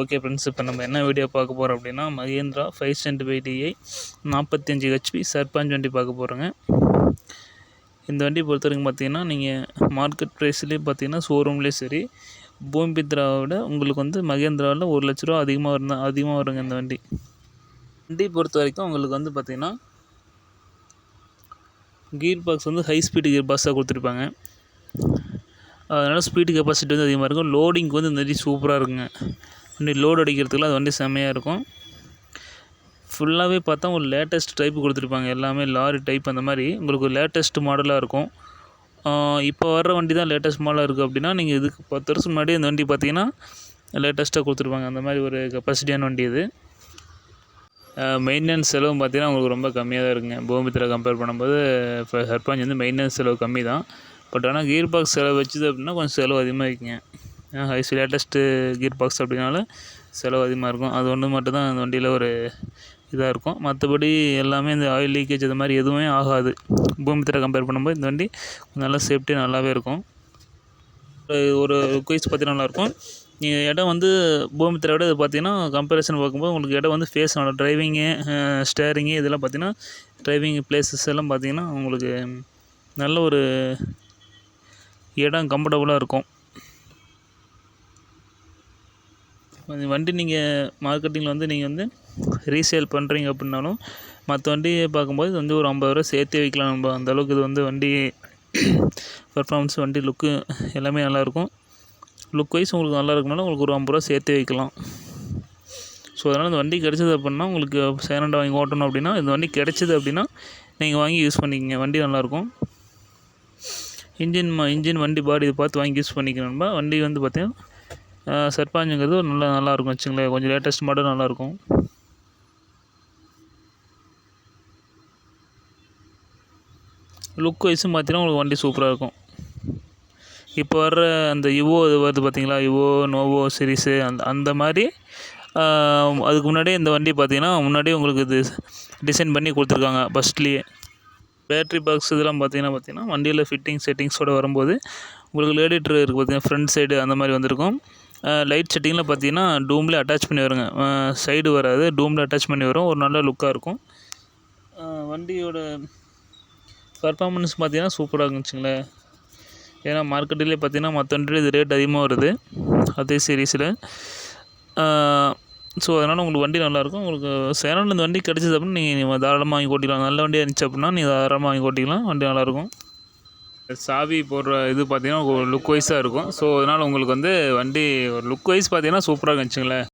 Okay friends இப்போ நம்ம என்ன வீடியோ பார்க்க போகிறோம் அப்படின்னா மகேந்திரா ஃபைவ் சென்ட் டிஐ நாற்பத்தஞ்சு ஹெச்பி சர்பஞ்ச் வண்டி பார்க்க போகிறோங்க இந்த வண்டி பொறுத்த வரைக்கும் பார்த்தீங்கன்னா நீங்கள் மார்க்கெட் ப்ரைஸ்லேயே பார்த்தீங்கன்னா ஷோரூம்லேயே சரி பூம்பித்ராவை விட உங்களுக்கு வந்து மகேந்திராவில் ஒரு லட்ச ரூபா அதிகமாக இருந்தால் அதிகமாக வருங்க இந்த வண்டி. வண்டி பொறுத்த வரைக்கும் உங்களுக்கு வந்து பார்த்திங்கன்னா கீர் பாக்ஸ் வந்து ஹை ஸ்பீடு கீர் பாக்ஸாக கொடுத்துருப்பாங்க. அதனால் ஸ்பீடு கெப்பாசிட்டி வந்து அதிகமாக இருக்கும். லோடிங்க்கு வந்து இந்த வண்டி சூப்பராக இருக்குங்க. வண்டி லோடு அடிக்கிறதுக்குலாம் அது வண்டி செம்மையாக இருக்கும். ஃபுல்லாகவே பார்த்தா ஒரு லேட்டஸ்ட் டைப் கொடுத்துருப்பாங்க. எல்லாமே லாரி டைப் அந்த மாதிரி. உங்களுக்கு லேட்டஸ்ட் மாடலாக இருக்கும். இப்போ வர்ற வண்டி தான் லேட்டஸ்ட் மாடலாக இருக்குது அப்படின்னா நீங்கள் இதுக்கு பத்து வருஷம் முன்னாடி அந்த வண்டி பார்த்தீங்கன்னா லேட்டஸ்ட்டாக கொடுத்துருப்பாங்க. அந்த மாதிரி ஒரு கெப்பாசிட்டியான வண்டி இது. மெயின்டெனன்ஸ் செலவும் பார்த்தீங்கன்னா உங்களுக்கு ரொம்ப கம்மியாக தான் இருக்குங்க. பூமித்தில் கம்பேர் பண்ணும்போது இப்போ சர்பஞ்ச் வந்து மெயின்டெனன்ஸ் செலவு கம்மி தான் பட் ஆனால் கீர் பாக்ஸ் செலவு வச்சுது அப்படின்னா கொஞ்சம் செலவு அதிகமாக இருக்குங்க. ஹைஸ் லேட்டஸ்ட்டு கீர் பாக்ஸ் அப்படினால செலவு அதிகமாக இருக்கும். அது ஒன்று மட்டும் தான் அந்த வண்டியில் ஒரு இதாக இருக்கும். மற்றபடி எல்லாமே இந்த ஆயில் லீக்கேஜ் இது மாதிரி எதுவுமே ஆகாது. பூமித்திர கம்பேர் பண்ணும்போது இந்த வண்டி நல்லா சேஃப்டி நல்லாவே இருக்கும். ஒரு குயிஸ் பார்த்தீங்கன்னா நல்லாயிருக்கும் நீங்கள் இடம் வந்து பூமித்திர விட இது பார்த்தீங்கன்னா கம்பேரிசன் பார்க்கும்போது உங்களுக்கு இடம் வந்து ஃபேஸ் நல்லா டிரைவிங்கு ஸ்டேரிங்கு இதெல்லாம் பார்த்தீங்கன்னா டிரைவிங் பிளேசஸ் எல்லாம் பார்த்தீங்கன்னா உங்களுக்கு நல்ல ஒரு இடம் கம்ஃபர்டபுளாக இருக்கும். வண்டி நீங்கள் மார்க்கெட்டிங்கில் வந்து நீங்கள் வந்து ரீசேல் பண்ணுறீங்க அப்படின்னாலும் மற்ற வண்டியை பார்க்கும்போது இது வந்து ஒரு ஐம்பது ரூபா சேர்த்தே வைக்கலாம். நம்ம அந்தளவுக்கு இது வந்து வண்டி பர்ஃபார்மன்ஸ் வண்டி லுக்கு எல்லாமே நல்லாயிருக்கும் லுக் வைஸ் உங்களுக்கு நல்லா இருக்கனால உங்களுக்கு ஒரு ஐம்பது ரூபா சேர்த்து வைக்கலாம். ஸோ அதனால் இந்த வண்டி கிடச்சிது அப்படின்னா உங்களுக்கு செகண்ட் வாங்கி ஓட்டணும் அப்படின்னா இந்த வண்டி கிடச்சிது அப்படின்னா நீங்கள் வாங்கி யூஸ் பண்ணிக்கங்க. வண்டி நல்லாயிருக்கும் இன்ஜின் இன்ஜின் வண்டி பாடி இதை பார்த்து வாங்கி யூஸ் பண்ணிக்கணும்பா வண்டி வந்து பார்த்தீங்கன்னா செர்பாஞ்சுங்கிறது ஒரு நல்லா நல்லாயிருக்கும் வச்சுங்களேன். கொஞ்சம் லேட்டஸ்ட் மாடல் நல்லாயிருக்கும். லுக் வைஸும் பார்த்தீங்கன்னா உங்களுக்கு வண்டி சூப்பராக இருக்கும் இப்போ வர்ற அந்த இவோ இது வருது பார்த்தீங்களா? இவோ நோவோ சீரிஸு அந்த அந்த மாதிரி அதுக்கு முன்னாடியே இந்த வண்டி பார்த்தீங்கன்னா முன்னாடியே உங்களுக்கு இது டிசைன் பண்ணி கொடுத்துருக்காங்க ஃபஸ்ட்லேயே பேட்ரி பாக்ஸ் இதெல்லாம் பார்த்தீங்கன்னா பார்த்தீங்கன்னா வண்டியில் ஃபிட்டிங் செட்டிங்ஸோடு வரும்போது உங்களுக்கு லேடிட்ரு இருக்குது பார்த்தீங்கன்னா ஃப்ரண்ட் சைடு அந்த மாதிரி வந்திருக்கும். லைட் செட்டிங்கில் பார்த்தீங்கன்னா டூம்லேயே அட்டாச் பண்ணி வருங்க. சைடு வராது டூமில் அட்டாச் பண்ணி வரும். ஒரு நல்ல லுக்காக இருக்கும். வண்டியோட பர்ஃபார்மன்ஸ் பார்த்தீங்கன்னா சூப்பராக இருந்துச்சுங்களேன் ஏன்னா மார்க்கெட்டிலே பார்த்தீங்கன்னா மற்ற வண்டியில் இது ரேட் அதிகமாக வருது. அதே சீரீஸில் ஸோ அதனால் உங்களுக்கு வண்டி நல்லாயிருக்கும் உங்களுக்கு செகண்ட் இந்த வண்டி கிடச்சிது அப்படின்னு நீங்கள் தாராளமாக வாங்கி ஓட்டிக்கலாம். நல்ல வண்டியாக இருந்துச்சு அப்படின்னா நீங்கள் தாராளமாக வாங்கி ஓட்டிக்கலாம். வண்டி நல்லாயிருக்கும் சாவி போடுற இது பார்த்தீங்கன்னா லுக் வைஸாக இருக்கும். ஸோ அதனால் உங்களுக்கு வந்து வண்டி ஒரு லுக் வைஸ் பார்த்தீங்கன்னா சூப்பராக இருந்துச்சுங்களேன்